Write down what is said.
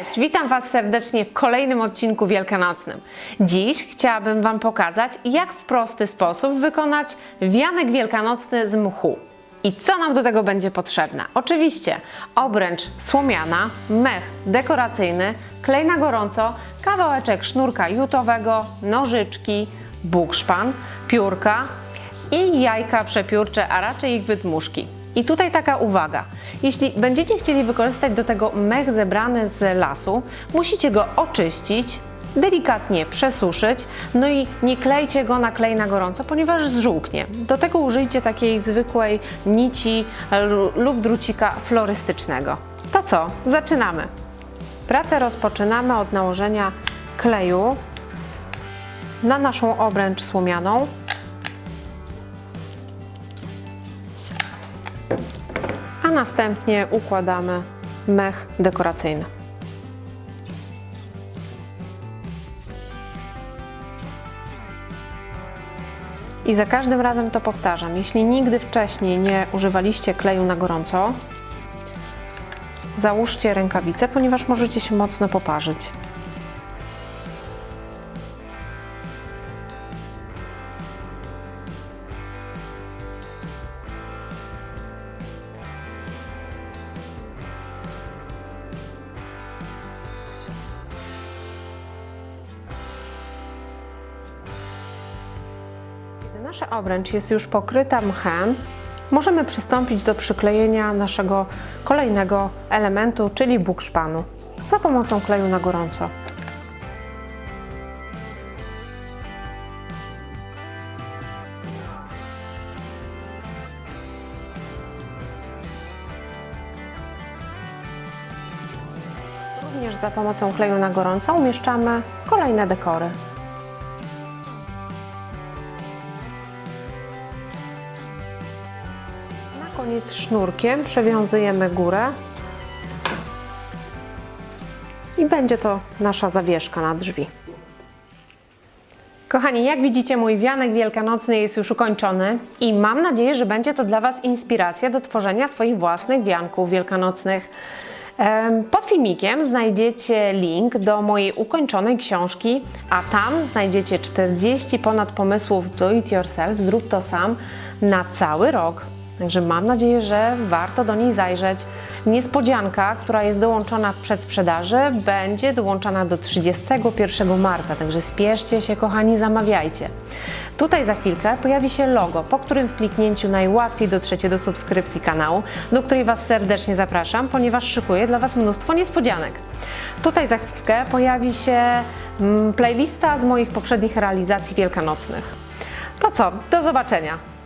Cześć, witam Was serdecznie w kolejnym odcinku wielkanocnym. Dziś chciałabym Wam pokazać, jak w prosty sposób wykonać wianek wielkanocny z mchu. I co nam do tego będzie potrzebne? Oczywiście obręcz słomiana, mech dekoracyjny, klej na gorąco, kawałeczek sznurka jutowego, nożyczki, bukszpan, piórka i jajka przepiórcze, a raczej ich wydmuszki. I tutaj taka uwaga. Jeśli będziecie chcieli wykorzystać do tego mech zebrany z lasu, musicie go oczyścić, delikatnie przesuszyć, no i nie klejcie go na klej na gorąco, ponieważ zżółknie. Do tego użyjcie takiej zwykłej nici lu- lub drucika florystycznego. To co? Zaczynamy. Pracę rozpoczynamy od nałożenia kleju na naszą obręcz słomianą. A następnie układamy mech dekoracyjny. I za każdym razem to powtarzam. Jeśli nigdy wcześniej nie używaliście kleju na gorąco, załóżcie rękawice, ponieważ możecie się mocno poparzyć. Kiedy nasza obręcz jest już pokryta mchem, możemy przystąpić do przyklejenia naszego kolejnego elementu, czyli bukszpanu, za pomocą kleju na gorąco. Również za pomocą kleju na gorąco umieszczamy kolejne dekory. Koniec sznurkiem przewiązujemy górę i będzie to nasza zawieszka na drzwi. Kochani, jak widzicie, mój wianek wielkanocny jest już ukończony i mam nadzieję, że będzie to dla Was inspiracja do tworzenia swoich własnych wianków wielkanocnych. Pod filmikiem znajdziecie link do mojej ukończonej książki, a tam znajdziecie 40 ponad pomysłów do it yourself, zrób to sam, na cały rok. Także mam nadzieję, że warto do niej zajrzeć. Niespodzianka, która jest dołączona w przedsprzedaży, będzie dołączana do 31 marca, także spieszcie się, kochani, zamawiajcie. Tutaj za chwilkę pojawi się logo, po którym w kliknięciu najłatwiej dotrzecie do subskrypcji kanału, do której Was serdecznie zapraszam, ponieważ szykuję dla Was mnóstwo niespodzianek. Tutaj za chwilkę pojawi się mm, playlista z moich poprzednich realizacji wielkanocnych. To co, do zobaczenia!